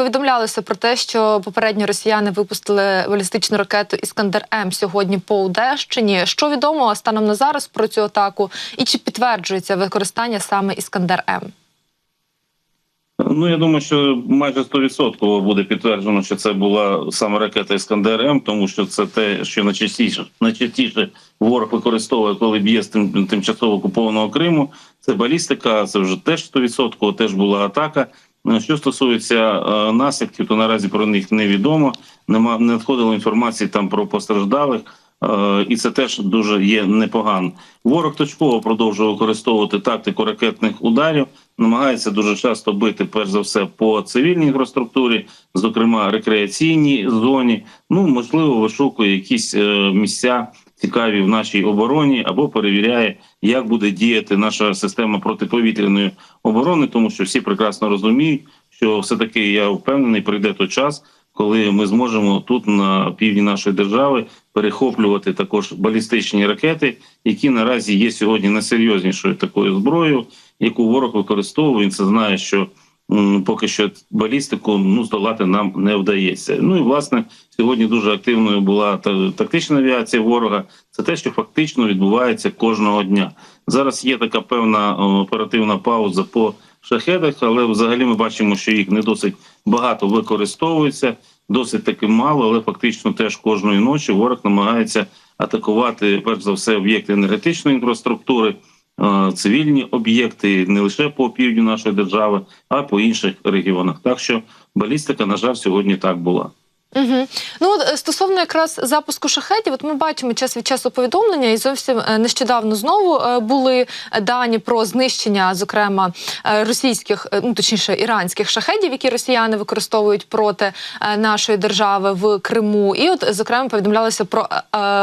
повідомлялося про те, що попередньо росіяни випустили балістичну ракету Іскандер М сьогодні по Одещині. Що відомо станом на зараз про цю атаку, і чи підтверджується використання саме Іскандер М? Ну я думаю, що майже 100% буде підтверджено, що це була саме ракета Іскандер М, тому що це те, що найчастіше найчастіше ворог використовує, коли б'є з тим тимчасово окупованого Криму. Це балістика, це вже теж 100%, теж була атака. Е, Що стосується е, наслідків, то наразі про них невідомо. Нема не надходило інформації там про постраждалих. Е, І це теж дуже є непогано. Ворог точково продовжує використовувати тактику ракетних ударів, намагається дуже часто бити, перш за все, по цивільній інфраструктурі, зокрема рекреаційній зоні. Ну можливо, вишукує якісь е, місця цікаві в нашій обороні, або перевіряє, як буде діяти наша система протиповітряної оборони, тому що всі прекрасно розуміють, що все таки я впевнений, прийде той час, коли ми зможемо тут на півдні нашої держави перехоплювати також балістичні ракети, які наразі є сьогодні найсерйознішою такою зброєю, яку ворог використовує. Він це знає, що поки що балістику ну здолати нам не вдається. Ну і власне сьогодні дуже активною була та тактична авіація ворога. Це те, що фактично відбувається кожного дня. Зараз є така певна оперативна пауза по шахедах, але взагалі ми бачимо, що їх не досить багато використовується, досить таки мало, але фактично теж кожної ночі ворог намагається атакувати перш за все об'єкти енергетичної інфраструктури. Е, Цивільні об'єкти не лише по півдню нашої держави, а й по інших регіонах. Так що балістика, на жаль, сьогодні так була. Угу. Ну от е, стосовно якраз запуску шахетів, от ми бачимо час від часу повідомлення, і зовсім е, нещодавно знову е, були дані про знищення, зокрема російських, ну точніше іранських шахедів, які росіяни використовують проти нашої держави в Криму. І от зокрема повідомлялося про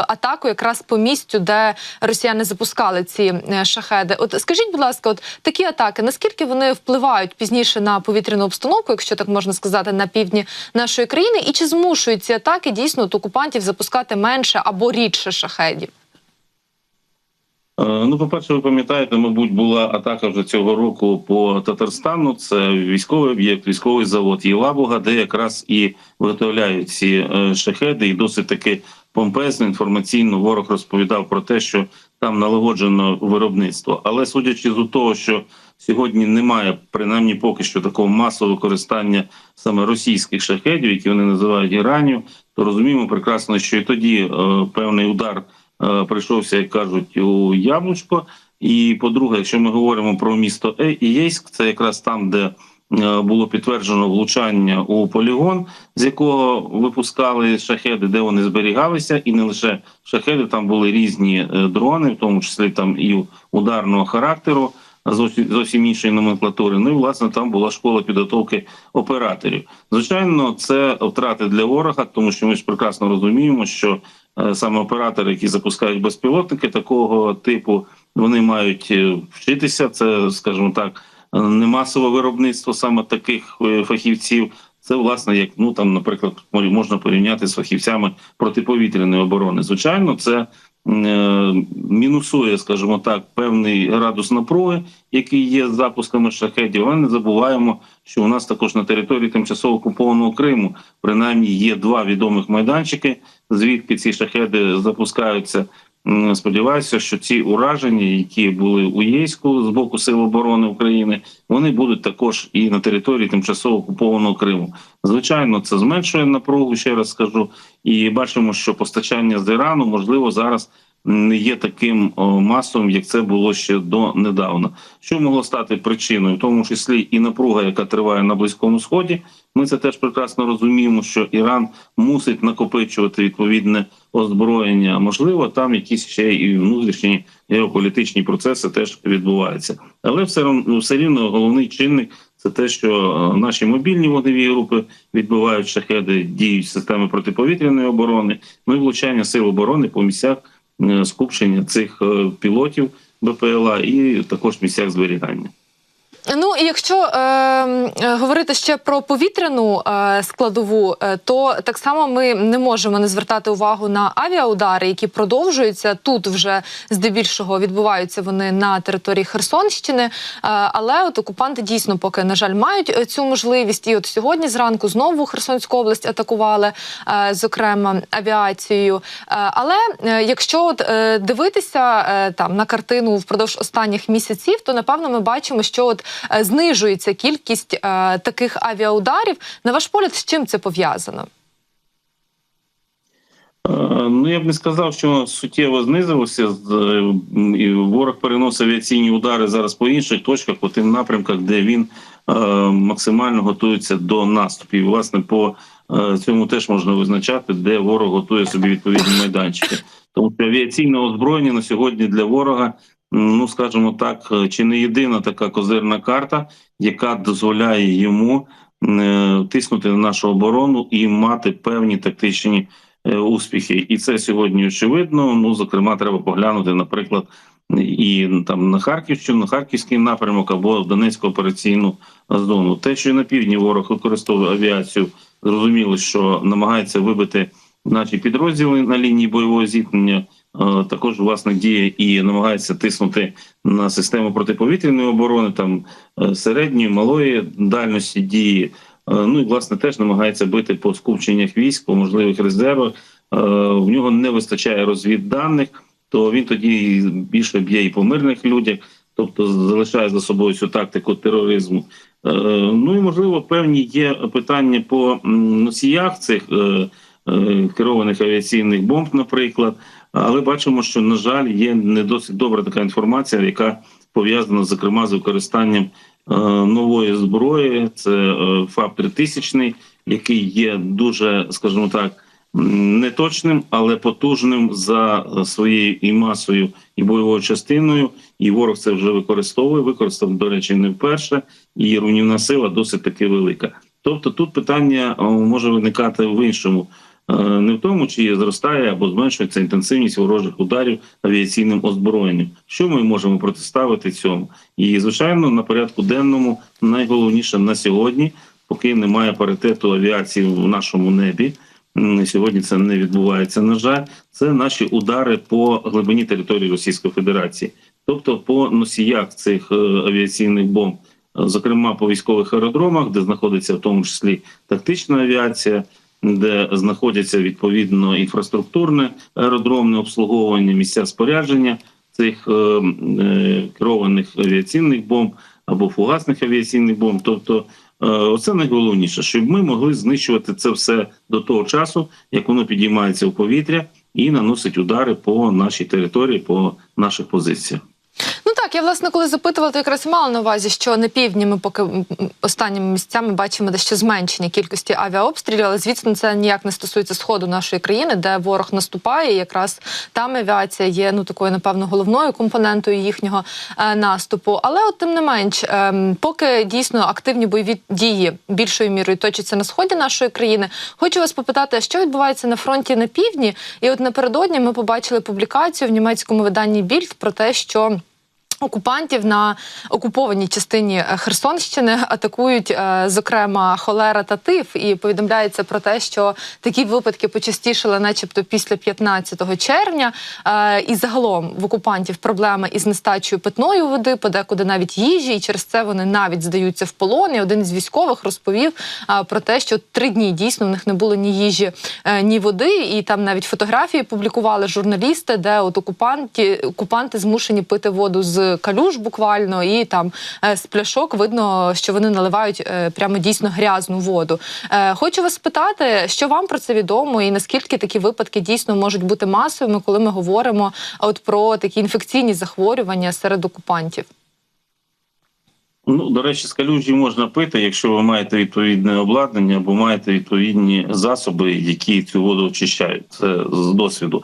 атаку якраз по місцю, де росіяни запускали ці шахеди. От скажіть, будь ласка, от такі атаки, наскільки вони впливають пізніше на повітряну обстановку, якщо так можна сказати, на півдні нашої країни, і чи змушують ці атаки дійсно от окупантів запускати менше або рідше шахедів? Е, Ну, по-перше, ви пам'ятаєте, мабуть, була атака вже цього року по Татарстану. Це військовий об'єкт, військовий завод Єлабуга, де якраз і виготовляють ці е, шахеди, і досить таки помпезно інформаційно ворог розповідав про те, що там налагоджено виробництво. Але судячи з того, що сьогодні немає, принаймні поки що такого масового використання саме російських шахедів, які вони називають Іранів, то розуміємо прекрасно, що і тоді е, певний удар е, прийшовся, як кажуть, у яблучко. І по-друге, якщо ми говоримо про місто Е- Єйськ, це якраз там, де було підтверджено влучання у полігон, з якого випускали шахеди, де вони зберігалися, і не лише шахеди, там були різні е, дрони, в тому числі там і ударного характеру. Зовсім іншої номенклатури. Ну і власне там була школа підготовки операторів. Звичайно, це втрати для ворога, тому що ми ж прекрасно розуміємо, що е, саме оператори, які запускають безпілотники такого типу, вони мають е, вчитися. Це, скажімо так, е, не масове виробництво саме таких е, фахівців. Це власне, як ну там, наприклад, можна порівняти з фахівцями протиповітряної оборони. Звичайно, це е, мінусує, скажімо так, певний градус напруги, який є з запусками шахедів. Але не забуваємо, що у нас також на території тимчасово окупованого Криму принаймні є два відомих майданчики, звідки ці шахеди запускаються. Сподіваюся, що ці ураження, які були у Єйську з боку Сил оборони України, вони будуть також і на території тимчасово окупованого Криму. Звичайно, це зменшує напругу. Ще раз скажу, і бачимо, що постачання з Ірану можливо зараз не є таким масовим, як це було ще до недавно. Що могло стати причиною, в тому числі і напруга, яка триває на близькому сході. Ми це теж прекрасно розуміємо, що Іран мусить накопичувати відповідне озброєння. Можливо, там якісь ще і внутрішні геополітичні процеси теж відбуваються. Але все рівно все рівно головний чинник це те, що е, наші мобільні вогневі групи відбивають шахеди, діють системи протиповітряної оборони, ну і влучання сил оборони по місцях скупчення цих е, пілотів БПЛА і також місцях зберігання. Ну і якщо е, е, говорити ще про повітряну е, складову, е, то так само ми не можемо не звертати увагу на авіаудари, які продовжуються. Тут вже здебільшого відбуваються вони на території Херсонщини. Е, але от окупанти дійсно поки на жаль мають е, цю можливість. І от сьогодні зранку знову Херсонську область атакували, е, зокрема авіацією. Е, але е, якщо от е, дивитися е, там на картину впродовж останніх місяців, то напевно ми бачимо, що от знижується кількість е, таких авіаударів. На ваш погляд, з чим це пов'язано? Е, Ну, я б не сказав, що суттєво знизилося. Е, і Ворог переносить авіаційні удари зараз по інших точках, по тим напрямках, де він е, максимально готується до наступів. Власне, по е, цьому теж можна визначати, де ворог готує собі відповідні майданчики. Тому що авіаційне озброєння на сьогодні для ворога, ну скажімо так, е, чи не єдина така козирна карта, яка дозволяє йому е, тиснути на нашу оборону і мати певні тактичні е, успіхи. І це сьогодні очевидно. Ну, зокрема, треба поглянути, наприклад, і там на Харківщину, на Харківський напрямок або Донецьку операційну зону. Те, що на півдні ворог використовує авіацію, зрозуміло, що намагається вибити наші підрозділи на лінії бойового зіткнення. Е, Також власне діє і намагається тиснути на систему протиповітряної оборони, там е, середньої, малої дальності дії. Е, Ну і власне теж намагається бити по скупченнях військ, по можливих резервах. В нього не вистачає розвідданих, то він тоді більше б'є і по мирних людях, тобто залишає за собою цю тактику тероризму. Ну і можливо, певні є питання по носіях цих керованих авіаційних бомб, наприклад. Але бачимо, що на жаль є не досить добра така інформація, яка пов'язана зокрема з використанням е, нової зброї. Це е, ФАП 3000 який є дуже, скажімо так, неточним, але потужним за своєю і масою, і бойовою частиною. І ворог це вже використовує. Використав, до речі, не вперше, і руйнівна сила досить таки велика. Тобто тут питання е, може виникати в іншому. Е, Не в тому, чи зростає або зменшується інтенсивність ворожих ударів авіаційним озброєнням. Що ми можемо протиставити цьому? І звичайно, на порядку денному найголовніше на сьогодні, поки немає паритету авіації в нашому небі. Сьогодні це не відбувається. На жаль, це наші удари по глибині території Російської Федерації, тобто по носіях цих е, авіаційних бомб, зокрема по військових аеродромах, де знаходиться в тому числі тактична авіація, де знаходяться відповідно інфраструктурне аеродромне обслуговування, місця спорядження цих е, е, керованих авіаційних бомб або фугасних авіаційних бомб. Тобто, е, оце найголовніше, щоб ми могли знищувати це все до того часу, як воно підіймається в повітря і наносить удари по нашій території, по наших позиціях. Так, я власне коли запитувала, то якраз мала на увазі, що на півдні ми поки останніми місцями бачимо дещо зменшення кількості авіаобстрілів, але звісно, це ніяк не стосується сходу нашої країни, де ворог наступає. І якраз там авіація є ну такою, напевно, головною компонентою їхнього е, наступу. Але от тим не менш, е, поки дійсно активні бойові дії більшою мірою точаться на сході нашої країни, хочу вас попитати, що відбувається на фронті на півдні? І от напередодні ми побачили публікацію в німецькому виданні Більд про те, що Окупантів на окупованій частині е, Херсонщини атакують, е, зокрема, холера та тиф, і повідомляється про те, що такі випадки почастішали, начебто, після 15 червня. Е, І загалом в окупантів проблеми із нестачею питної води, подекуди навіть їжі, і через це вони навіть здаються в полон. І один із військових розповів про те, що три дні дійсно в них не було ні їжі, ні води, і там навіть фотографії публікували журналісти, де от окупанти, окупанти змушені пити воду з калюж буквально, і там е, з пляшок видно, що вони наливають е, прямо дійсно грязну воду. Е, Хочу вас спитати, що вам про це відомо, і наскільки такі випадки дійсно можуть бути масовими, коли ми говоримо от про такі інфекційні захворювання серед окупантів. Ну, до речі, з калюжі можна пити, якщо ви маєте відповідне обладнання або маєте відповідні засоби, які цю воду очищають. Це з досвіду.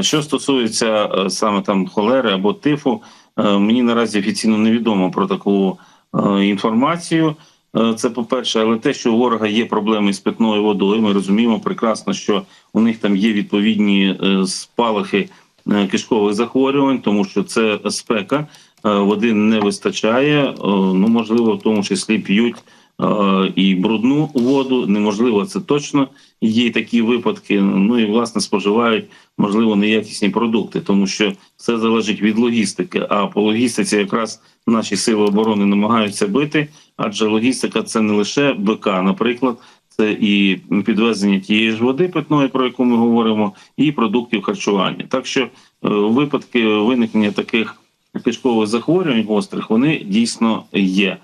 Що стосується саме там холери або тифу, мені наразі офіційно невідомо про таку е, інформацію. Е, Це по-перше, але те, що у ворога є проблеми з питною водою, ми розуміємо прекрасно, що у них там є відповідні е, спалахи е, кишкових захворювань, тому що це спека. води не вистачає. Е, Ну можливо, в тому числі п'ють е, і брудну воду. Неможливо, це точно є такі випадки. Ну і власне споживають можливо неякісні продукти, тому що все залежить від логістики. А по логістиці якраз наші сили оборони намагаються бити, адже логістика це не лише БК, наприклад. Це і підвезення тієї ж води питної, про яку ми говоримо, і продуктів харчування. Так що е, випадки виникнення таких кишкових захворювань гострих вони дійсно є.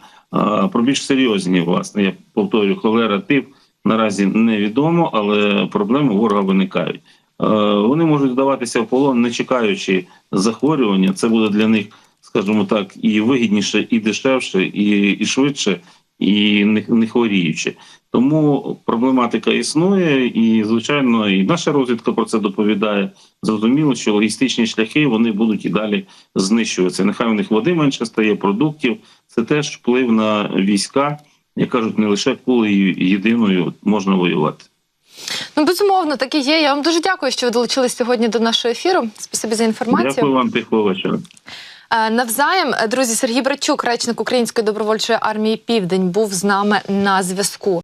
Про більш серйозні, власне, я повторюю, холера тип наразі невідомо, але проблеми ворога виникають. Вони можуть здаватися в полон, не чекаючи захворювання. Це буде для них, скажімо так, і вигідніше, і дешевше, і, і швидше, і не, не хворіючи. Тому проблематика існує, і звичайно, і наша розвідка про це доповідає. Зрозуміло, що логістичні шляхи вони будуть і далі знищуватися. Нехай у них води менше стає, продуктів. Це теж вплив на війська. Як кажуть, не лише кулею єдиною можна воювати. Ну безумовно, так і є. Я вам дуже дякую, що ви долучились сьогодні до нашого ефіру. Спасибі за інформацію. Дякую вам, тихого вечора. Е, Навзаєм, е, друзі, Сергій Братчук, речник Української добровольчої армії Південь, був з нами на зв'язку.